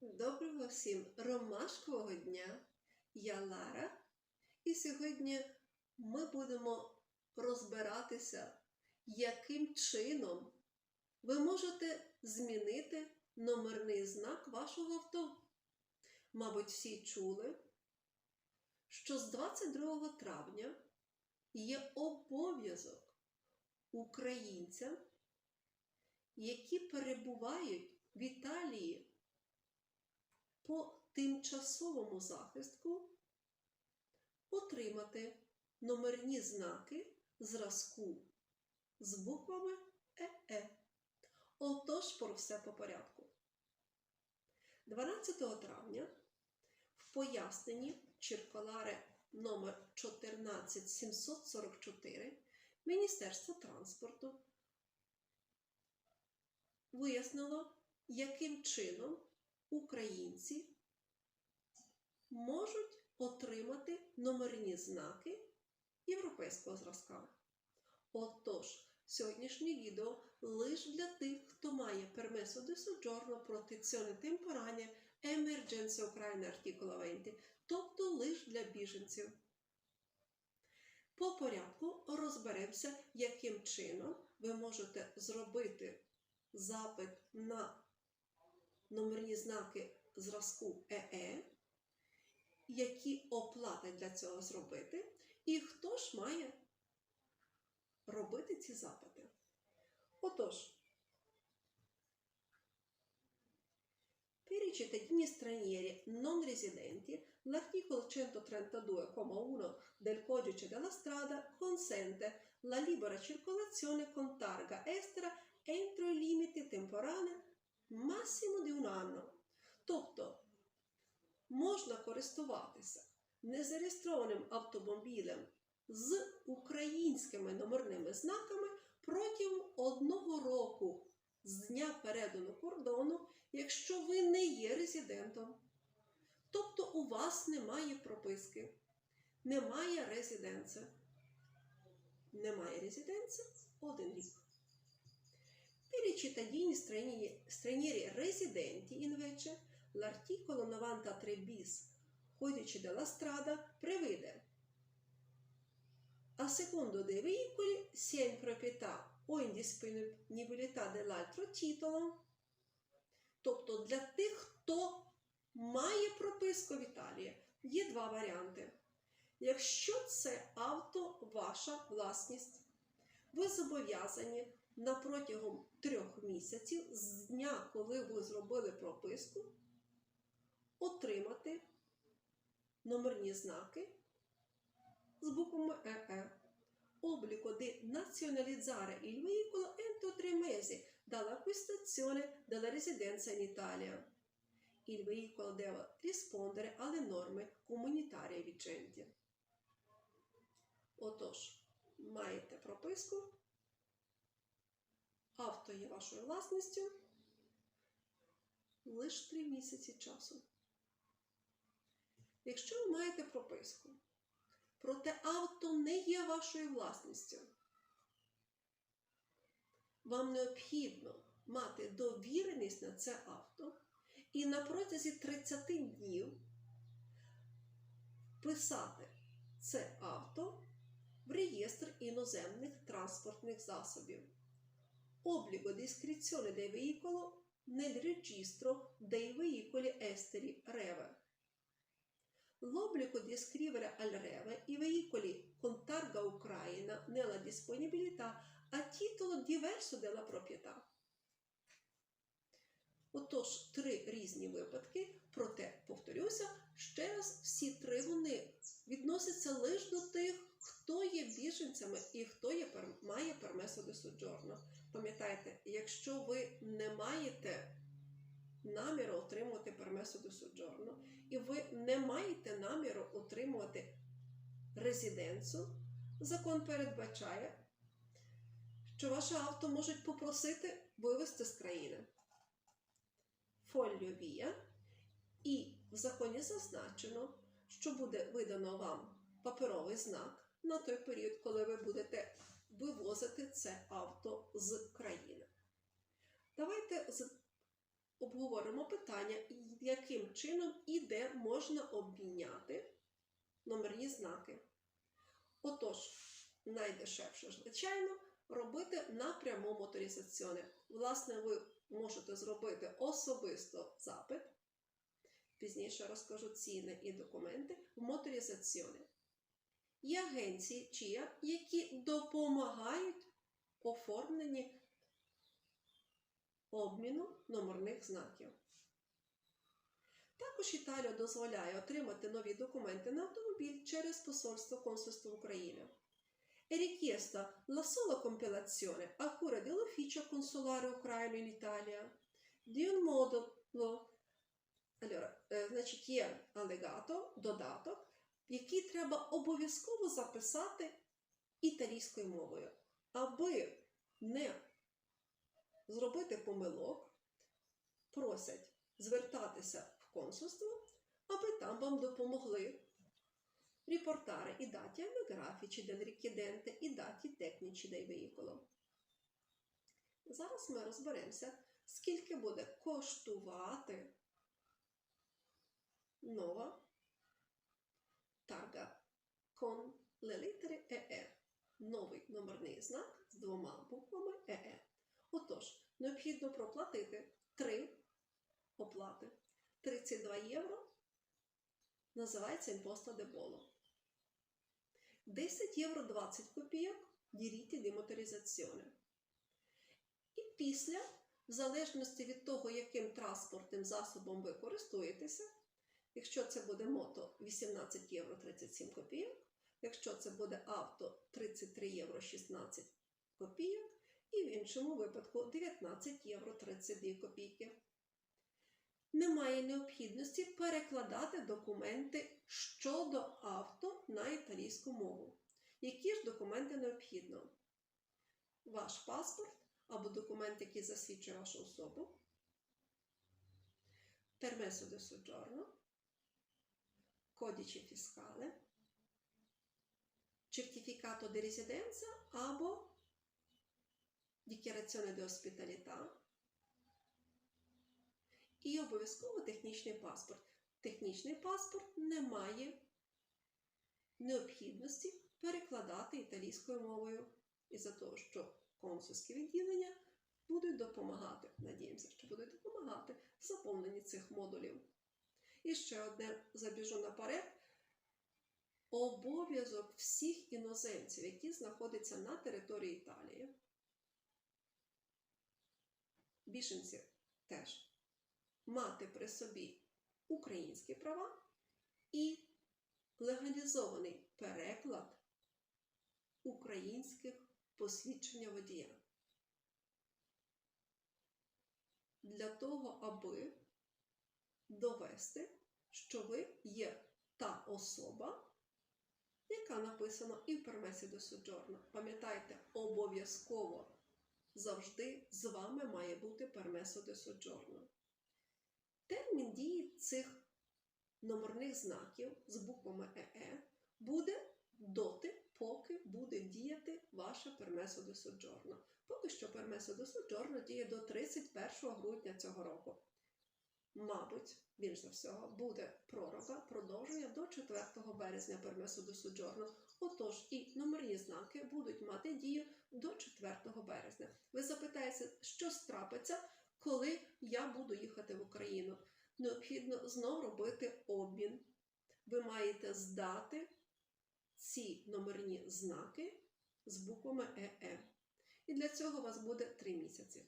Доброго всім ромашкового дня! Я Лара, і сьогодні ми будемо розбиратися, яким чином ви можете змінити номерний знак вашого авто. Мабуть, всі чули, що з 22 травня є обов'язок українцям, які перебувають в Італії по тимчасовому захистку отримати номерні знаки зразку з буквами ЕЕ. Отож, про все по порядку. 12 травня в поясненні Чирколари номер 14744 Міністерство транспорту вияснило, яким чином українці можуть отримати номерні знаки європейського зразка. Отож, сьогоднішнє відео лише для тих, хто має permesso di soggiorno, protezione temporanea, emergenza України артикула 20, тобто лише для біженців. По порядку розберемося, яким чином ви можете зробити запит на номерні знаки зразку ЕЕ, які оплати для цього зробити, і хто ж має робити ці запити. Отож, cittadini stranieri non residenti, l'articolo 132,1 del codice della strada consente la libera circolazione con targa estera entro limiti temporanei massimo di un anno. Тобто можна користуватися незареєстрованим автомобілем з українськими номерними знаками протягом одного року з дня передану кордону, якщо ви не є резидентом. Тобто у вас немає прописки, немає резиденція. Немає резиденція один рік. Per cittadini stranieri, stranieri residenti, invece, l'articolo 93 bis Codice della strada prevede a secondo dei veicoli sia in proprietà o in disponibilità dell'altro titolo, тобто для тих, хто має прописку в Італії, є два варіанти. Якщо це авто ваша власність, ви зобов'язані на протягом трьох місяців з дня, коли ви зробили прописку, отримати номерні знаки з буквами ЕЕ. Obbligo di nazionalizzare il veicolo entro tre mesi dall'acquistazione della residenza in Italia. Il veicolo deve rispondere alle norme comunitarie vigenti. Отож, маєте прописку, авто є вашою власністю лише 3 місяці часу. Якщо ви маєте прописку, проте авто не є вашою власністю, вам необхідно мати довіреність на це авто і на протязі 30 днів вписати це авто в реєстр іноземних транспортних засобів. Obbligo di iscrizione del veicolo nel registro dei veicoli esteri REVE. L'obbligo di iscrivere al REVE i veicoli con targa ucraina nella disponibilità a titolo diverso della proprietà. Отож, три різні випадки, проте, повторюся, ще раз, всі три вони відносяться лише до тих, хто є біженцями і хто є, має пермесо до соджорно. Пам'ятайте, якщо ви не маєте наміру отримувати пермесо до соджорно, і ви не маєте наміру отримувати резиденцію, закон передбачає, що ваше авто можуть попросити вивезти з країни. Фоліо вія, і в законі зазначено, що буде видано вам паперовий знак на той період, коли ви будете вивозити це авто з країни. Давайте обговоримо питання, яким чином і де можна обміняти номерні знаки. Отож, найдешевше, звичайно, робити напряму моторизаціони. Власне, ви можете зробити особисто запит. Пізніше розкажу ціни і документи в моторизаціони. Є агенції ЧІА, які допомагають оформленні обміну номерних знаків. Також Італія дозволяє отримати нові документи на автомобіль через посольство консульства України. È richiesta la sola compilazione a cura dell'ufficio consolare ucraino in Italia di un modulo. Allora, е, значить, є алегато, додаток, який треба обов'язково записати італійською мовою, аби не зробити помилок, просять звертатися в консульство, аби там вам допомогли riportare i dati anagrafici del richiedente, i dati tecnici del veicolo. Зараз ми розберемося, скільки буде коштувати нова тарга con le lettere EE. Новий номерний знак з двома буквами ЕЕ. Отож, необхідно проплатити три оплати. 32 євро називається імпоста де боло. 10 євро 20 копійок діріті di моторизаціоне. І після, в залежності від того, яким транспортним засобом ви користуєтеся, якщо це буде мото 18 євро 37 копійок, якщо це буде авто 33 євро 16 копійок, і в іншому випадку 19 євро 32 копійки. Немає необхідності перекладати документи щодо авто на італійську мову. Які ж документи необхідно? Ваш паспорт або документ, який засвідчує вашу особу, пермесо де soggiorno, кодічі фіскале, certificato di residenza або dichiarazione di ospitalità і обов'язково технічний паспорт. Технічний паспорт не має необхідності перекладати італійською мовою із-за того, що консульські відділення будуть допомагати. Надіємося, що будуть допомагати в заповненні цих модулів. І ще одне забіжу наперед. Обов'язок всіх іноземців, які знаходяться на території Італії. Біженці теж мати при собі українські права і легалізований переклад українських посвідчення водія. Для того, аби довести, що ви є та особа, яка написана і в пермесі до Соджорно. Пам'ятайте, обов'язково завжди з вами має бути пермесо де Соджорно. Термін дії цих номерних знаків з буквами ЕЕ буде доти, поки буде діяти ваше пермесо до Соджорно. Поки що пермесо до Соджорно діє до 31 грудня цього року. Мабуть, більш за всього, буде пророга продовження до 4 березня пермесо до Соджорно. Отож, і номерні знаки будуть мати дію до 4 березня. Ви запитаєте, що страпиться, коли я буду їхати в Україну? Необхідно знов робити обмін. Ви маєте здати ці номерні знаки з буквами ЕЕ. І для цього у вас буде 3 місяці.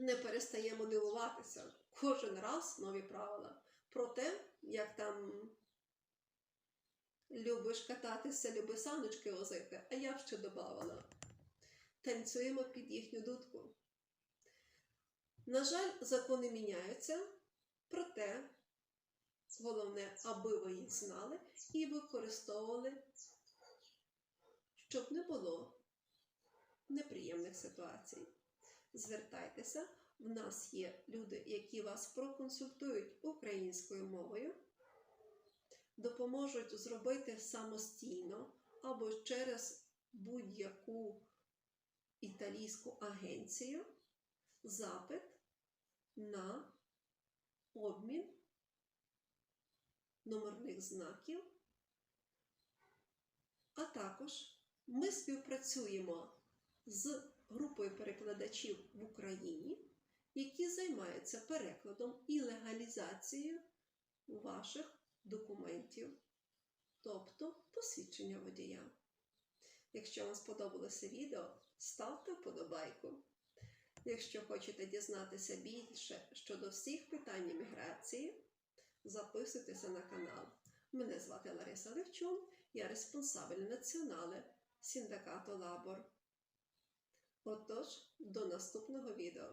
Не перестаємо дивуватися кожен раз нові правила про те, як там любиш кататися, люби саночки возити, а я б ще додавала. Танцюємо під їхню дудку. На жаль, закони міняються, проте головне, аби ви їх знали і використовували, щоб не було неприємних ситуацій. Звертайтеся, в нас є люди, які вас проконсультують українською мовою, допоможуть зробити самостійно або через будь-яку італійську агенцію запит на обмін номерних знаків, а також ми співпрацюємо з групою перекладачів в Україні, які займаються перекладом і легалізацією ваших документів, тобто посвідчення водія. Якщо вам сподобалося відео, ставте вподобайку. Якщо хочете дізнатися більше щодо всіх питань імміграції, записуйтеся на канал. Мене звати Лариса Левчун, я респонсабель націонале Сіндикату Лабор. Отож, до наступного відео.